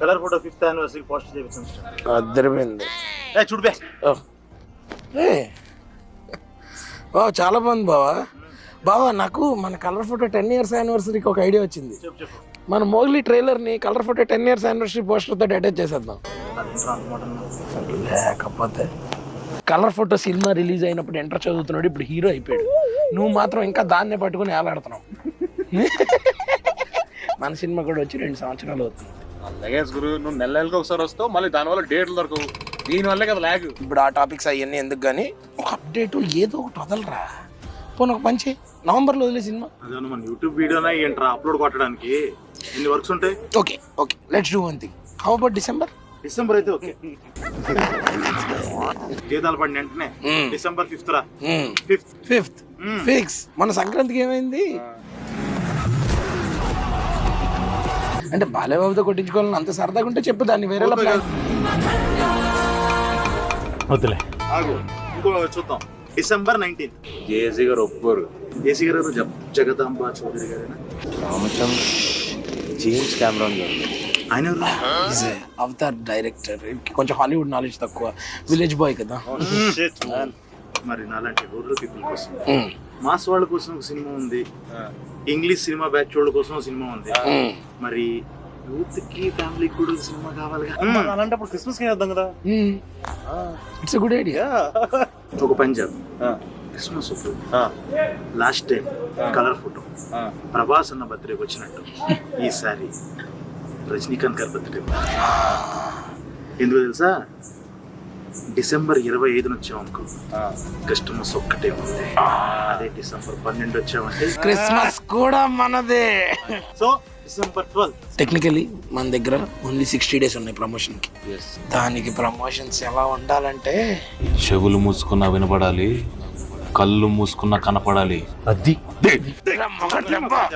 Colour photo fifth anniversary post చేపిస్తాం అద్దరిపోయింది. ఏ చూడు బే. ఓ. ఏ. బావ చాలా బాగుంది బావా. బావా నాకు మన కలర్ ఫోటో టెన్ ఇయర్స్ యానివర్సరీకి ఒక ఐడియా వచ్చింది. మన Mowgli ట్రైలర్ని colour photo ten years anniversary పోస్టర్తో attach చేసేద్దాం? లేకపోతే కలర్ ఫోటో సినిమా రిలీజ్ అయినప్పుడు ఎంటర్ చదువుతున్నాడు ఇప్పుడు హీరో అయిపోయాడు. నువ్వు మాత్రం ఇంకా దాన్నే పట్టుకుని ఏలాడుతున్నావు మన సినిమా కూడా వచ్చి రెండు సంవత్సరాలు అవుతుంది. అలాగే గురు నువ్వు నెల నెలకి ఒకసారి వస్తావు మళ్ళీ దానివల్ల డేట్లు దొరకవు. దీనివల్లే కదా లాగ్ ఇప్పుడు ఆ టాపిక్స్ అవన్నీ ఎందుకు కానీ ఒక అప్డేట్ ఏదో ఒకటి వదలరా. పోనీ ఒక మంచి నవంబర్లో వదిలే సినిమా. అదే మన యూట్యూబ్ వీడియోనా ఏంట్రా అప్లోడ్ కొట్టడానికి? ఎన్ని వర్క్స్ ఉంటాయి? Okay okay. Let's do one thing how about December December అయితే ఓకే. జీతాలు పడిన వెంటనే డిసెంబర్ ఫిఫ్త్ రా. ఫిఫ్త్ ఫిఫ్త్ ఫిక్స్ మన సంక్రాంతికి ఏమైంది? అంటే బాలేబాబుతో కొట్టించుకోవాలని అంత సరదాగా ఉంటే చెప్పు దాన్ని వేరేలా ప్లాన్ వద్దులే. ఆగు ఇంకో చూద్దాం. డిసెంబర్ నైన్టీన్త్ జేసీ గారు ఒప్పుకోరు. ఏసీ గారు జగ- జగదాంబ చౌదరి గారేనా? రామచంద్ర జేమ్స్ కెమెరాన్ గారు. ఆయన ఎవరు? అవతార్ డైరెక్టర్ కొంచెం హాలీవుడ్ నాలెడ్జ్ తక్కువ. విలేజ్ బాయ్ కదా. Shit, man. మరి నాలాంటి రూరల్ పీపుల్ కోసం. మాస్ వాళ్ళ కోసం ఒక సినిమా ఉంది. ఇంగ్లీష్ సినిమా బ్యాచ్ వాళ్ళ కోసం ఒక సినిమా ఉంది. మరి యూత్కి ఫ్యామిలీకి కూడా సినిమా కావాలి అలాంటప్పుడు క్రిస్మస్కి వేద్దాం కదా? ఇట్స్ గుడ్ ఐడియా ఒక Punjab Christmas last time colour photo Prabhas అన్న బర్త్డేకి వచ్చినట్టు. ఈసారి రజనీకాంత్ గారి బర్త్డే ఎందుకు తెలుసా? డిసెంబర్ ఇరవై ఐదున వచ్చామనుకో. క్రిస్టమస్ ఒక్కటే ఉంది. అదే డిసెంబర్ పన్నెండు వచ్చామంటే. క్రిస్మస్ కూడా మనదే. So December twelfth. టెక్నికలీ మన దగ్గర ఓన్లీ సిక్స్టీ డేస్ ఉన్నాయి ప్రమోషన్కి. దానికి ప్రమోషన్స్ ఎలా ఉండాలంటే చెవులు మూసుకున్నా వినపడాలి కళ్ళు మూసుకున్నా కనపడాలి. అది